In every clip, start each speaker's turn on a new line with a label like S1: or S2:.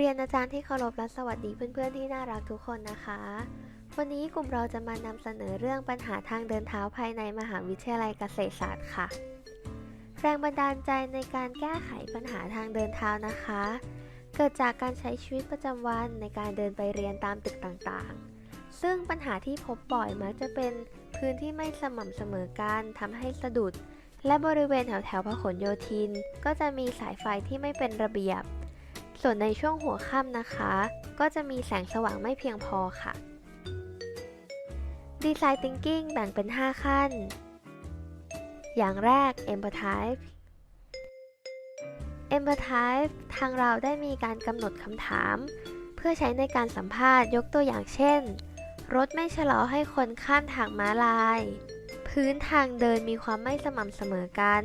S1: เรียนอาจารย์ที่เคารพและสวัสดีเพื่อนๆที่น่ารักทุกคนนะคะ วันนี้กลุ่มเราจะมานำเสนอเรื่องปัญหาทางเดินเท้าภายในมหาวิทยาลัยเกษตรศาสตร์ค่ะ แรงบันดาลใจในการแก้ไขปัญหาทางเดินเท้านะคะ เกิดจากการใช้ชีวิตประจำวันในการเดินไปเรียนตามตึกต่างๆ ซึ่งปัญหาที่พบบ่อยมักจะเป็นพื้นที่ไม่สม่ำเสมอกันทำให้สะดุด และบริเวณแถวแถวพหลโยธิน ก็จะมีสายไฟที่ไม่เป็นระเบียบ ส่วนในช่วงหัวค่ำนะคะ ก็จะมีแสงสว่างไม่เพียงพอค่ะ Design Thinking แบ่งเป็น 5 ขั้น อย่างแรก Empathize Empathize ทางเราได้มีการกำหนดคำถาม เพื่อใช้ในการสัมภาษณ์ยกตัวอย่างเช่น รถไม่ชะลอให้คนข้ามทางม้าลาย พื้นทางเดินมีความไม่สม่ำเสมอกัน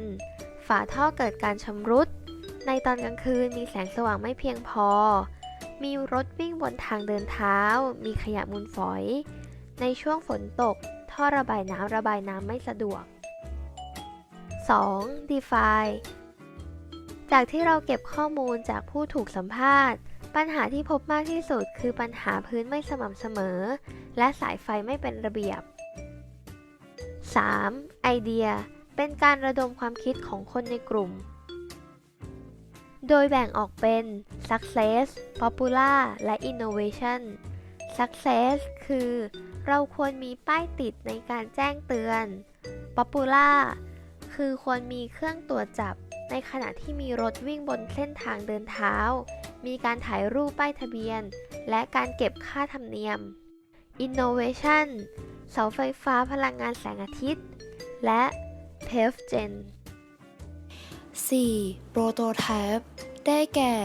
S1: ฝาท่อเกิดการชำรุด ในตอนกลางคืนมีแสงสว่างไม่เพียงพอ มีรถวิ่งบนทางเดินเท้า มีขยะมูลฝอย ในช่วงฝนตก ท่อระบายน้ำระบายน้ำไม่สะดวก 2. Define จากที่เราเก็บข้อมูลจากผู้ถูกสัมภาษณ์ ปัญหาที่พบมากที่สุดคือปัญหาพื้นไม่สม่ำเสมอ และสายไฟไม่เป็นระเบียบ 3. ไอเดีย เป็นการระดมความคิดของคนในกลุ่ม โดยแบ่งออกเป็น success popular และ innovation success คือ เราควรมีป้ายติดในการแจ้งเตือน popular คือควรมีเครื่องตรวจจับ ในขณะที่มีรถวิ่งบนเส้นทางเดินเท้า มีการถ่ายรูปป้ายทะเบียน และการเก็บค่าธรรมเนียม innovation เสาไฟฟ้าพลังงานแสงอาทิตย์ และ PEF Gen
S2: 4. Prototype ได้แก่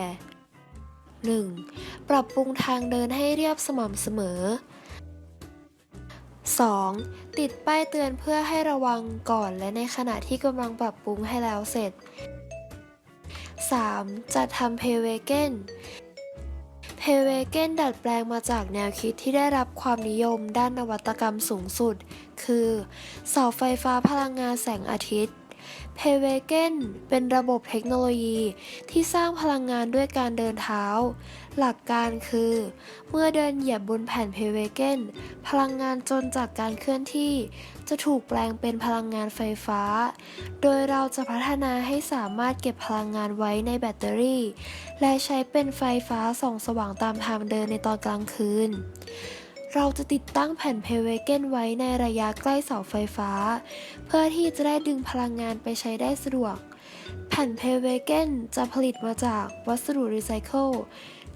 S2: 1. ปรับปรุงทางเดินให้เรียบสม่ำเสมอ 2. ติดป้ายเตือนเพื่อให้ระวังก่อนและในขณะที่กำลังปรับปรุงให้แล้วเสร็จ 3. จัดทำเพเวเกนเพเวเกนดัดแปลงมาจากแนวคิดที่ได้รับความนิยมด้านนวัตกรรมสูงสุด คือเสาไฟฟ้าพลังงานแสงอาทิตย์ เพเวเกนเป็นระบบเทคโนโลยีที่สร้างพลังงานด้วยการเดินเท้า หลักการคือ เมื่อเดินเหยียบบนแผ่นเพเวเกนพลังงานจนจากการเคลื่อนที่ จะถูกแปลงเป็นพลังงานไฟฟ้า โดยเราจะพัฒนาให้สามารถเก็บพลังงานไว้ในแบตเตอรี่ และใช้เป็นไฟฟ้าส่องสว่างตามทางเดินในตอนกลางคืน เราจะติดตั้งแผ่นเพเวเกนไว้ในระยะใกล้เสาไฟฟ้า เพื่อที่จะได้ดึงพลังงานไปใช้ได้สะดวก แผ่นเพเวเกนจะผลิตมาจากวัสดุรีไซเคิล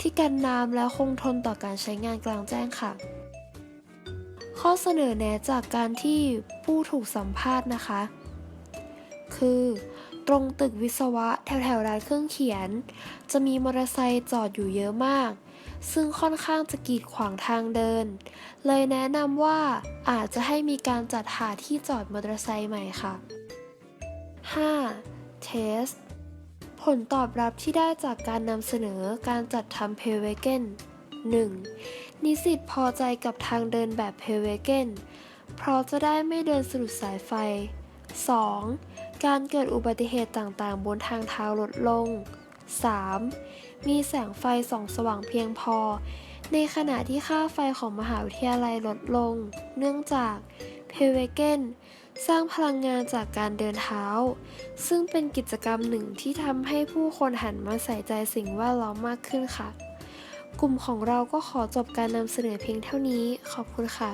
S2: ที่กันน้ำและคงทนต่อการใช้งานกลางแจ้งค่ะ ข้อเสนอแนะจากการที่ผู้ถูกสัมภาษณ์นะคะ คือ ตรงตึกวิศวะแถวแถวๆร้านเครื่องเขียน จะมีมอเตอร์ไซค์จอดอยู่เยอะมาก ซึ่งค่อนข้างจะกีดขวางทางเดิน เลยแนะนำว่าอาจจะให้มีการจัดหาที่จอดมอเตอร์ไซค์ใหม่ค่ะ 5. Test ผลตอบรับที่ได้จากการนำเสนอการจัดทำเพเวเกน 1. นิสิตพอใจกับทางเดินแบบเพเวเกน เพราะจะได้ไม่เดินสะดุดสายไฟ 2. การเกิดอุบัติเหตุต่างๆ บนทางเท้าลดลง 3. มีแสงไฟส่องสว่างเพียงพอ ในขณะที่ค่าไฟของมหาวิทยาลัยลดลง เนื่องจากเพเวเกนสร้างพลังงานจากการเดินเท้า ซึ่งเป็นกิจกรรมหนึ่งที่ทำให้ผู้คนหันมาใส่ใจสิ่งแวดล้อมมากขึ้นค่ะ กลุ่มของเราก็ขอจบการนำเสนอเพียงเท่านี้ ขอบคุณค่ะ